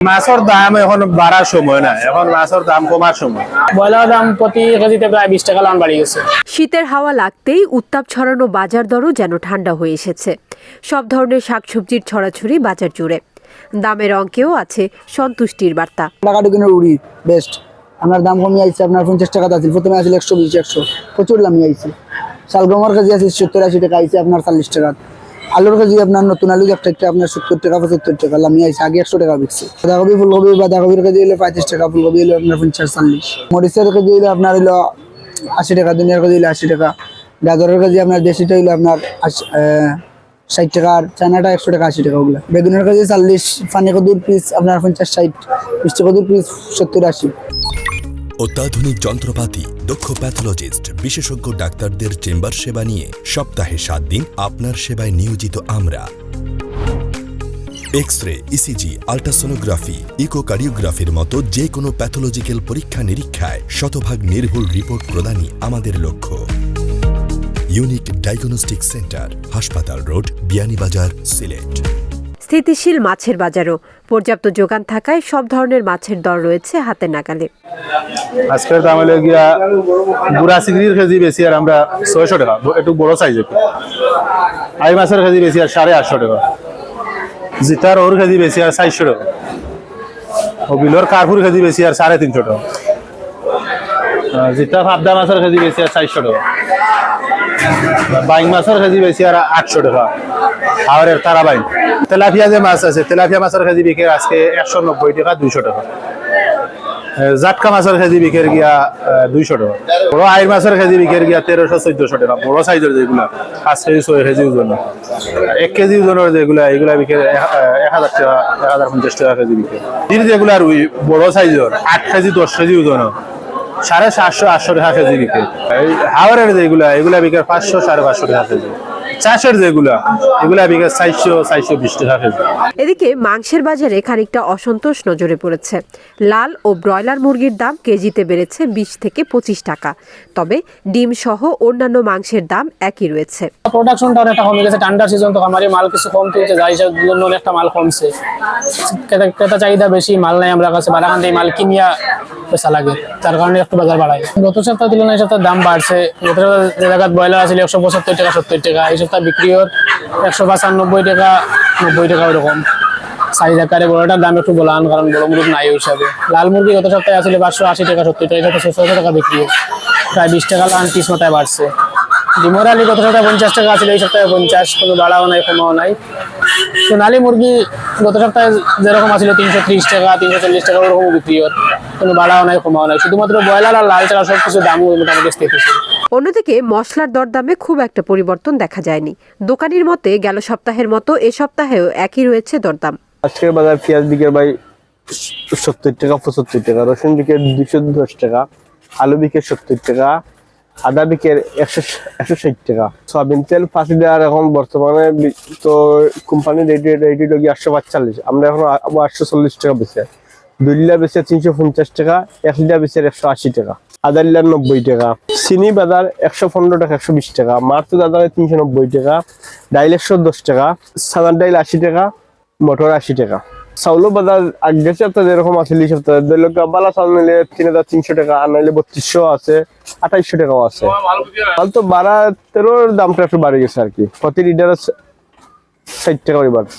মাছের দাম এখন বাড়ার সময় না এখন মাছের দাম কমার সময়। ব্রয়লার দাম প্রতি কেজিতে প্রায় বিশ টাকা লান বাড়ি গেছে। শীতের হাওয়া লাগতেই উত্তাপ ছড়ানো বাজার দরও যেন ঠান্ডা হয়ে এসেছে। সব ধরনের শাকসবজির ছড়াছড়ি বাজার জুড়ে। দামের অঙ্কেও আছে সন্তুষ্টির বার্তা। টাকা ঢুকিনে উড়ি বেস্ট আপনার দাম কমিয়ে আইছে আপনার পঞ্চাশ টাকা আছিল প্রথমে আছিল একশো বিশ একশো। প্রচুর দামি আইছে। শালগমের কেজি আছে সত্তর আশি টাকা আইছে আপনার চল্লিশ টাকা। আলুর কেজি আপনার নতুন আলু একটা একটা আপনার সত্তর টাকা, পঁচাত্তর টাকা লামি আইছে আগে একশো টাকা বিকছি। বাঁধাকপি, ফুলকপি, বাঁধাকপির কেজি হলো পঁয়ত্রিশ টাকা, ফুলকপি হলো আপনার পঞ্চাশ, চল্লিশ। মরিচের কেজি হলো আপনার হলো আশি টাকা দুনিয়ার কেজি হলো আশি টাকা। গাজরের কেজি আপনার দেশিটা হলো আপনার ষাট টাকা আর চায়নাটা একশো টাকা, আশি টাকা ওগুলো। বেগুনের কাছে চল্লিশ পানি কদুর পিস আপনার পঞ্চাশ, ষাট মিষ্টি কদুর পিস সত্তর, আশি। অত্যাধুনিক যন্ত্রপাতি, দক্ষ প্যাথোলজিস্ট বিশেষজ্ঞ ডাক্তারদের চেম্বার সেবা নিয়ে সপ্তাহে সাত দিন আপনার সেবায় নিয়োজিত আমরা। এক্স রে ইসিজি আল্ট্রাসোনোগ্রাফি ইকোকার্ডিওগ্রাফির মতো যে কোনো প্যাথোলজিক্যাল পরীক্ষা নিরীক্ষায় শতভাগ নির্ভুল রিপোর্ট প্রদানই আমাদের লক্ষ্য। ইউনিক ডায়াগনস্টিক সেন্টার হাসপাতাল রোড, বিয়ানীবাজার, সিলেট। স্থিতিশীল মাছের বাজারও। পর্যাপ্ত যোগান থাকায় সব ধরনের মাছের দর রয়েছে হাতে নাগালে। আজকের দাম হলো গিয়া বুড়া চিংড়ির কেজি বেশি আর আমরা ছয়শো টাকা একটু বড় সাইজ একটু আই মাছের কেজি বেশি আর সাড়ে আটশো টাকা। জিতার ওর কেজি বেশি আর চারশো টাকা। ও বিলর কার্পুর কেজি বেশি আর সাড়ে তিনশো টাকা। জিতা ফাবদা মাছের কেজি বেশি আর চারশো টাকা। বাইং মাছের কেজি বেশি আর আটশো টাকা। আর তারা বাইং তেলাপিয়া যে মাছ আছে তেলাফিয়া মাছের কেজি বিকে আজকে একশো নব্বই টাকা, দুইশো টাকা। জাটকা মাছের কেজি বিকের গিয়া দুইশো টাকা। বড় আইর মাছের কেজি বিকের গিয়া তেরোশো, চোদ্দশো টাকা। বড় সাইজের যেগুলা, পাঁচ কেজি, ছয় কেজি ওজন। এক কেজি ওজনের যেগুলা, এগুলা বিকে এক হাজার টাকা, এক হাজার পঞ্চাশ টাকা কেজি বিকে দিন যেগুলা বড় সাইজের, আট কেজি, দশ কেজি ওজন। সাড়ে সাতশো আটশো টাকা কেজি বিক্রি। এই হাওয়ারের এগুলো এগুলা বিকে পাঁচশো, সাড়ে পাঁচশো টাকা কেজি। চাষের যেগুলা এগুলা বিকে চারশো চারশো বিশ টাকা কেজি। এদিকে মাংসের বাজারে খানিকটা অসন্তোষ নজরে পড়েছে। লাল ও ব্রয়লার মুরগির দাম কেজিতে বেড়েছে বিশ থেকে পঁচিশ টাকা। তবে ডিম সহ অন্যান্য মাংসের দাম একই রয়েছে। প্রোডাকশনটা অনেকটা কমে গেছে ঠান্ডার সিজন তো আমারই মাল কিছু কম তুলছে যাই জন্য অনেকটা মাল কমছে। ক্রেতা ক্রেতা চাহিদা বেশি মাল নাই আমরা কাছে বারাখান থেকে মাল কিনিয়া পয়সা লাগে তার কারণে একটু বাজার বাড়ায়। গত সপ্তাহ তুলনায় এই সপ্তাহে দাম বাড়ছে গত সপ্তাহে ব্রয়লার আছিল একশো পঁচাত্তর টাকা সত্তর টাকা এই সপ্তাহে বিক্রি হত একশো পঁচানব্বই টাকা, নব্বই টাকা ওরকম সাইজ আকারে বড়টার দাম একটু বলান, কারণ বড় মুরগ নাই ওই হিসাবে। লাল মুরগি গত সপ্তাহে আসলে পাঁচশো আশি টাকা, সত্তর টাকা সপ্তাহে ছশো টাকা বিক্রি। প্রায় বিশ টাকা লান পিস মতায় বাড়ছে। ডিমোরালি গত সপ্তাহে পঞ্চাশ টাকা ছিল এই সপ্তাহে পঞ্চাশ, কোনো বাড়াও নাই, কমাও নাই। সোনালি মুরগি গত সপ্তাহে যেরকম আছিল, তিনশো ত্রিশ টাকা, তিনশো চল্লিশ টাকা ওরকম বিক্রি হয় কোনো বাড়াও নাই, কমাও নাই। শুধুমাত্র ব্রয়লার আর লাল চাকা সব কিছু দামও মোটামুটি স্থিতিশীল। অন্যদিকে মশলার দরদামে খুব একটা পরিবর্তন দেখা যায়নি। দোকানির মতে গেল সপ্তাহের মতো এ সপ্তাহেও একই রয়েছে দরদাম। আজকের বাজার পেঁয়াজ বিকের ভাই সত্তর টাকা, পঁচাত্তর টাকা, রসুন বিকের দুশো দশ টাকা, আলু বিকের সত্তর টাকা, আদা বিকের একশো একশো ষাট টাকা। সয়াবিন তেল পাঁচ লিটার, এখন বর্তমানে তো কোম্পানি রেডি রেডি লগি আটশো পাঁচচল্লিশ। আমরা এখন আটশো চল্লিশ টাকা বেচে। দুই লিটার বেচে তিনশো পঞ্চাশ টাকা, এক লিটার বেচে একশো আশি টাকা। আধা লিটার নব্বই টাকা। চিনি বাজার একশো পনেরো টাকা, একশো বিশ টাকা। মারতো বাজারে তিনশো নব্বই টাকা। ডাইল একশো দশ টাকা। সাদার ডাইল আশি টাকা। মটর আশি টাকা। চাউলো বাজার আগের সপ্তাহে যেরকম আছে, এই সপ্তাহে ধরল বালা চাউল নিলে তিন হাজার তিনশো টাকা, আর নাইলে বত্রিশশো আছে, আঠাইশশো টাকাও আছে। মাল তো বাড়া তেরোর দামটা একটু বাড়ে গেছে আর কি। প্রতি লিটার ষাট টাকা করে বাড়ছে।